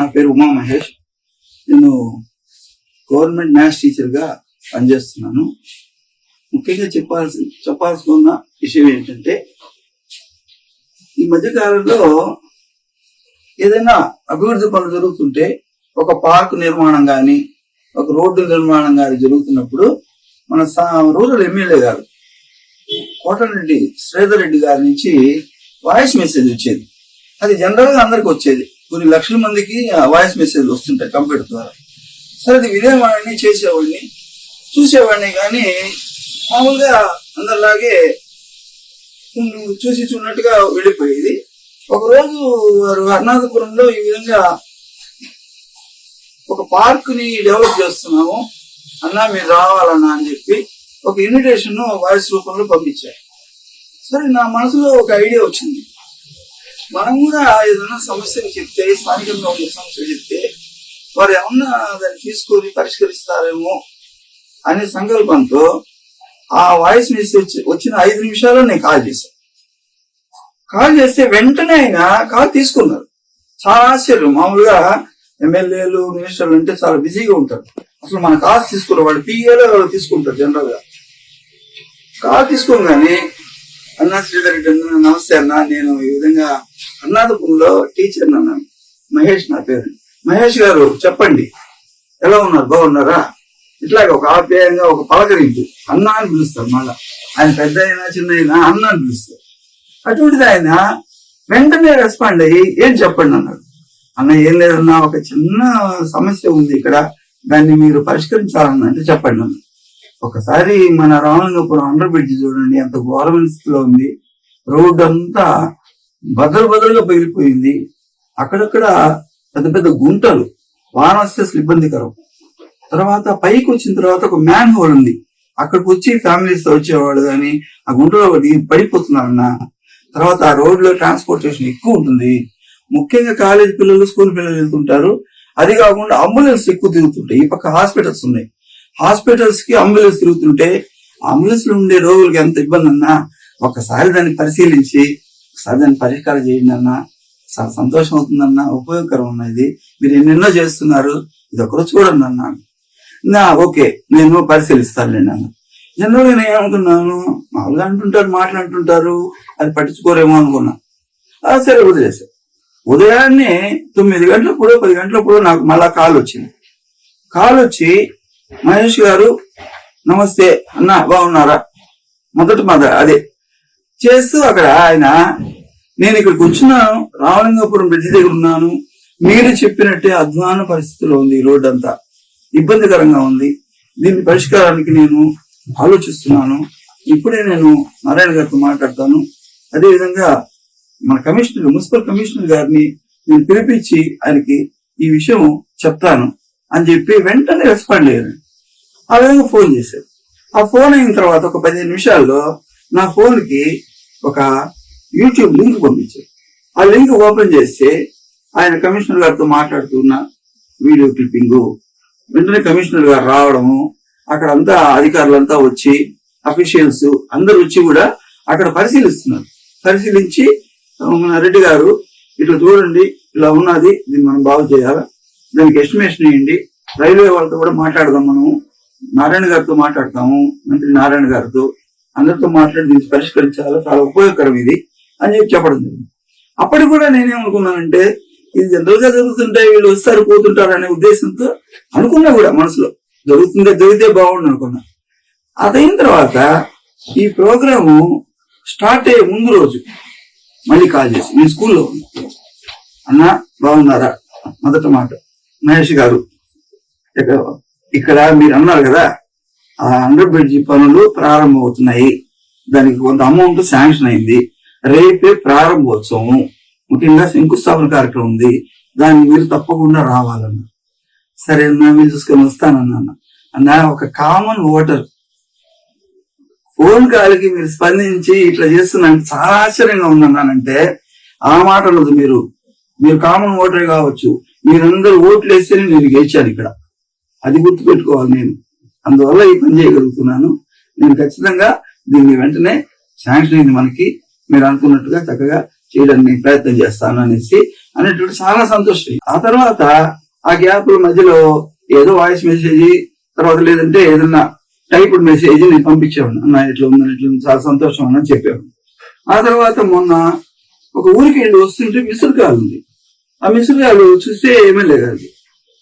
నా పేరు ఉమా మహేష్. నేను గవర్నమెంట్ మ్యాథ్స్ టీచర్గా పనిచేస్తున్నాను. ముఖ్యంగా చెప్పాల్సి చెప్పాల్సిన విషయం ఏంటంటే ఈ మధ్య కాలంలో ఏదైనా అభివృద్ధి పనులు జరుగుతుంటే ఒక పార్క్ నిర్మాణం కానీ ఒక రోడ్డు నిర్మాణం కానీ జరుగుతున్నప్పుడు మన రూరల్ ఎమ్మెల్యే గారు కోటరెడ్డి శ్రీధర్ రెడ్డి గారి నుంచి వాయిస్ మెసేజ్ వచ్చేది. అది జనరల్గా అందరికి వచ్చేది. కొన్ని లక్షల మందికి వాయిస్ మెసేజ్ వస్తుంటాయి కంప్యూటర్ ద్వారా. సరే అది వినేవాడిని చేసేవాడిని చూసేవాడిని కానీ మామూలుగా అందరిలాగే చూసి చూడనట్టుగా వెళ్ళిపోయేది. ఒకరోజు వారు అరుణాచపురంలో ఈ విధంగా ఒక పార్క్ని డెవలప్ చేస్తున్నాము. అన్నా మీరు రావాలన్నా అని చెప్పి ఒక ఇన్విటేషన్ వాయిస్ రూపంలో పంపించారు. సరే నా మనసులో ఒక ఐడియా వచ్చింది. మనం కూడా ఏదైనా సమస్యలు చెప్తే స్థానికంగా ఉండే సమస్యలు చెప్తే వారు ఏమన్నా దాన్ని తీసుకొని పరిష్కరిస్తారేమో అనే సంకల్పంతో ఆ వాయిస్ మెసేజ్ వచ్చిన ఐదు నిమిషాల్లో నేను కాల్ చేశాను కాల్ చేస్తే వెంటనే ఆయన కాల్ తీసుకున్నారు. చాలా ఆశ్చర్యం. మామూలుగా ఎమ్మెల్యేలు మినిస్టర్లు అంటే చాలా బిజీగా ఉంటారు. అసలు మన కాల్ తీసుకున్న వాడు పిఏలో తీసుకుంటారు జనరల్గా. కాల్ తీసుకోగానే అన్నా శ్రీధర్ రెడ్డి నమస్తే అన్న నేను ఈ విధంగా అన్నాదపురంలో టీచర్ అన్నాను. మహేష్ నా పేరు. మహేష్ గారు చెప్పండి. ఎలా ఉన్నారు? బాగున్నారా? ఇట్లాగే ఒక ఆప్యాయంగా ఒక పలకరింపు అన్న అని పిలుస్తారు మళ్ళా. ఆయన పెద్ద అయినా చిన్న అయినా అన్న అని పిలుస్తారు. అటువంటిది ఆయన వెంటనే రెస్పాండ్ అయ్యి ఏం చెప్పండి అన్నాడు అన్న ఏం లేదన్నా ఒక చిన్న సమస్య ఉంది ఇక్కడ. దాన్ని మీరు పరిష్కరించాలన్నా అంటే చెప్పండి అన్న ఒకసారి మన రామలింగపురం అండర్ బ్రిడ్జ్ చూడండి ఎంత ఘోరమైన స్థితిలో ఉంది. రోడ్డు అంతా బదలు బదలుగా పగిలిపోయింది. అక్కడక్కడ పెద్ద పెద్ద గుంటలు వాన వస్తే అసలు ఇబ్బందికరం. తర్వాత పైకి వచ్చిన తర్వాత ఒక మ్యాన్ హోల్ ఉంది. అక్కడికి వచ్చి ఫ్యామిలీస్తో వచ్చేవాళ్ళు కానీ ఆ గుంటలో పడిపోతున్నారన్న. తర్వాత ఆ రోడ్లో ట్రాన్స్పోర్టేషన్ ఎక్కువ ఉంటుంది. ముఖ్యంగా కాలేజ్ పిల్లలు స్కూల్ పిల్లలు వెళ్తుంటారు. అది కాకుండా అంబులెన్స్ ఎక్కువ తిరుగుతుంటాయి ఈ పక్క హాస్పిటల్స్ ఉన్నాయి. హాస్పిటల్స్కి అంబులెన్స్ తిరుగుతుంటే అంబులెన్స్లో ఉండే రోగులకి ఎంత ఇబ్బంది అన్నా ఒకసారి దాన్ని పరిశీలించి ఒకసారి దాన్ని పరిష్కారం చేయండి అన్నా. చాలా సంతోషం అవుతుందన్నా. ఉపయోగకరం ఉన్నది మీరు ఎన్నెన్నో చేస్తున్నారు. ఇది ఒకరు చూడండి అన్నాను నా ఓకే. నేను పరిశీలిస్తానులేండి అన్న జనరల్ నేను ఏమనుకున్నాను? మామూలుగా అంటుంటారు మాట్లాడుతుంటారు. అది పట్టించుకోరేమో అనుకున్నా. సరే వదిలేసా. ఉదయాన్నే తొమ్మిది గంటలప్పుడు పది గంటలప్పుడు నాకు మళ్ళా కాల్ వచ్చింది. కాల్ వచ్చి మహేష్ గారు నమస్తే అన్న బాగున్నారా? మొదటి మాట అదే. చేస్తూ అక్కడ ఆయన నేను ఇక్కడ కూర్చున్నాను రామలింగపురం బ్రిడ్జి దగ్గర ఉన్నాను. మీరు చెప్పినట్టే అధ్వాన పరిస్థితిలో ఉంది ఈ రోడ్డు అంతా. ఇబ్బందికరంగా ఉంది. దీని పరిష్కారానికి నేను ఆలోచిస్తున్నాను. ఇప్పుడే నేను నారాయణ గారితో మాట్లాడతాను. అదే విధంగా మన కమిషనర్ మున్సిపల్ కమిషనర్ గారిని నేను పిలిపించి ఆయనకి ఈ విషయం చెప్తాను. అని చెప్పి వెంటనే రెస్పాండ్ అయ్యారు. ఆ విధంగా ఫోన్ చేశారు. ఆ ఫోన్ అయిన తర్వాత ఒక పదిహేను నిమిషాల్లో నా ఫోన్కి ఒక యూట్యూబ్ లింక్ పంపించారు. ఆ లింక్ ఓపెన్ చేస్తే ఆయన కమిషనర్ గారితో మాట్లాడుతున్న వీడియో క్లిప్పింగ్ వెంటనే కమిషనర్ గారు రావడము అక్కడ అంతా అధికారులంతా వచ్చి అఫీషియల్స్ అందరు వచ్చి కూడా అక్కడ పరిశీలిస్తున్నారు. పరిశీలించి మన రెడ్డి గారు ఇట్లా చూడండి ఇలా ఉన్నది దీన్ని మనం బాగు చేయాలా? దానికి ఎస్టిమేషన్ ఇవ్వండి రైల్వే వాళ్ళతో కూడా మాట్లాడదాం మనము నారాయణ గారితో మాట్లాడతాము. మంత్రి నారాయణ గారితో. అందరితో మాట్లాడి దీన్ని పరిష్కరించాలా? చాలా ఉపయోగకరం ఇది అని చెప్పి చెప్పడం జరిగింది. అప్పటికి కూడా నేనేమనుకున్నానంటే ఇది జనరల్గా జరుగుతుంటే వీళ్ళు వస్తారు పోతుంటారు అనే ఉద్దేశంతో అనుకున్నా కూడా మనసులో. జరుగుతుందే జరిగితే బాగుండు అనుకున్నా. అదైన తర్వాత ఈ ప్రోగ్రాము స్టార్ట్ అయ్యే ముందు రోజు మళ్ళీ కాల్ చేసి మీ స్కూల్లో అన్న బాగున్నారా? మొదట మాట. మహేష్ గారు. ఇక్కడ మీరు అన్నారు కదా ఆ అండర్ బ్రిడ్జ్ పనులు ప్రారంభమవుతున్నాయి. దానికి కొంత అమౌంట్ శాంక్షన్ అయింది. రేపే ప్రారంభోత్సవం ముఖ్యంగా శంకుస్థాపన కార్యక్రమం ఉంది. దాన్ని మీరు తప్పకుండా రావాలన్న సరే అన్నా మీరు చూసుకొని వస్తానన్నా. అన్న ఒక కామన్ ఓటర్ ఫోన్ కాల్కి మీరు స్పందించి ఇట్లా చేస్తున్నాను చాలా ఆశ్చర్యంగా ఉందన్నానంటే ఆ మాట ఉండదు మీరు. మీరు కామన్ ఓటర్ కావచ్చు. మీరందరూ ఓట్లు వేస్తేనే నేను గెలిచాను ఇక్కడ. అది గుర్తుపెట్టుకోవాలి నేను. అందువల్ల ఈ పని చేయగలుగుతున్నాను. నేను ఖచ్చితంగా దీన్ని వెంటనే శాంక్షన్ అయింది మనకి. మీరు అనుకున్నట్టుగా చక్కగా చేయడానికి ప్రయత్నం చేస్తాను అనేసి అనేటువంటి చాలా సంతోషం. ఆ తర్వాత ఆ గ్యాప్ల మధ్యలో ఏదో వాయిస్ మెసేజ్ తర్వాత లేదంటే ఏదన్నా టైప్డ్ మెసేజ్ నేను పంపించేవాడు అన్న ఇట్లా ఉందని ఇట్లా ఉంది, చాలా సంతోషం అని చెప్పాను ఆ తర్వాత మొన్న ఒక ఊరికి వెళ్ళి వస్తుంటే మిస్డ్ కాల్ ఉంది. ఆ మిస్డ్ కాల్ చూస్తే ఏమీ లేదు అది.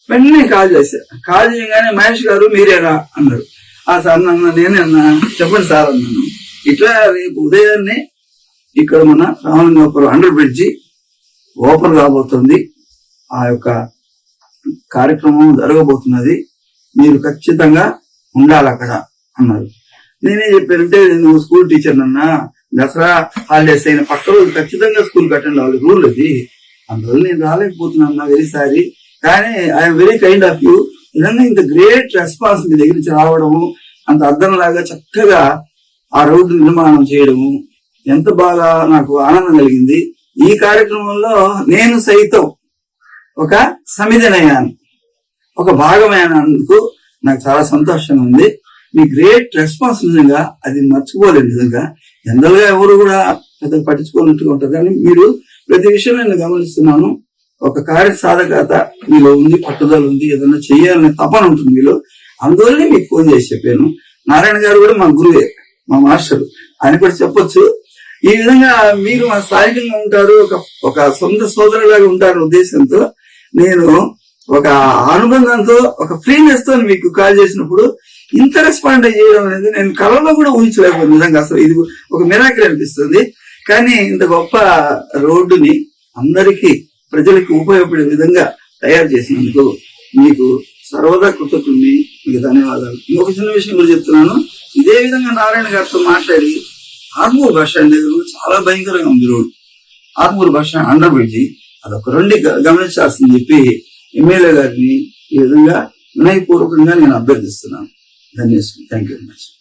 వెంటనే కాల్ చేశా. కాల్ చేయగానే మహేష్ గారు మీరేరా అన్నారు. ఆ సార్ నన్ను నేనే అన్నా చెప్పండి సార్ అన్నాను. ఇట్లా రేపు ఉదయాన్నే ఇక్కడ మన రామలింగాపురం అండర్ బ్రిడ్జి ఓపెన్ కాబోతుంది. ఆ యొక్క కార్యక్రమం జరగబోతున్నది. మీరు ఖచ్చితంగా ఉండాలి అక్కడ అన్నారు. నేనేం చెప్పానంటే నువ్వు స్కూల్ టీచర్ అన్నా దసరా హాలిడేస్ అయిన పక్క రోజు ఖచ్చితంగా స్కూల్ అటెండ్ అవ్వాలి రూల్ అది. అందువల్ల నేను రాలేకపోతున్నాను వెరీ సారీ కానీ I'm very kind of you నిజంగా ఇంత గ్రేట్ రెస్పాన్స్ మీ దగ్గర నుంచి రావడము అంత అర్థంలాగా చక్కగా ఆ రోడ్డు నిర్మాణం చేయడము ఎంత బాగా నాకు ఆనందం కలిగింది. ఈ కార్యక్రమంలో నేను సైతం ఒక సమిధనయ్యాను. ఒక భాగమైనందుకు నాకు చాలా సంతోషంగా ఉంది. మీ గ్రేట్ రెస్పాన్స్ నిజంగా అది మర్చిపోలేదు నిజంగా. జనరల్గా ఎవరు కూడా పెద్ద పట్టించుకోనట్టుగా ఉంటారు. కానీ మీరు ప్రతి విషయంలో నేను గమనిస్తున్నాను ఒక కార్య సాధకత మీలో ఉంది పట్టుదల ఉంది ఏదైనా చెయ్యాలనే తపన ఉంటుంది మీలో. అందువల్లనే మీకు ఫోన్ చేసి చెప్పాను. నారాయణ గారు కూడా మా గురువే మా మాస్టర్. ఆయన కూడా చెప్పొచ్చు. ఈ విధంగా మీరు మా స్థానికంగా ఉంటారు ఒక ఒక సొంత సోదరులాగా ఉంటారు ఉద్దేశంతో నేను ఒక అనుబంధంతో ఒక ఫ్రీనెస్తో మీకు కాల్ చేసినప్పుడు ఇంత రెస్పాండ్ చేయడం అనేది నేను కళలో కూడా ఊహించలేకపోయింది నిజంగా అసలు ఇది ఒక మిరాకిల్ అనిపిస్తుంది. కానీ ఇంత గొప్ప రోడ్డుని అందరికీ ప్రజలకు ఉపయోగపడే విధంగా తయారు చేసినందుకు మీకు సర్వదా కృతజ్ఞుని మీకు ధన్యవాదాలు. ఇంకొక చిన్న విషయం కూడా చెప్తున్నాను. ఇదే విధంగా నారాయణ గారితో మాట్లాడి ఆత్మూరు బస్ స్టాండ్ దగ్గర చాలా భయంకరంగా ఉంది road. Atmur bus stand under bridge అదొక రెండు గ- గమనించాల్సింది చెప్పి ఎమ్మెల్యే గారిని ఈ విధంగా వినయపూర్వకంగా నేను అభ్యర్థిస్తున్నాను. ధన్యవాదాలు. Thank you very much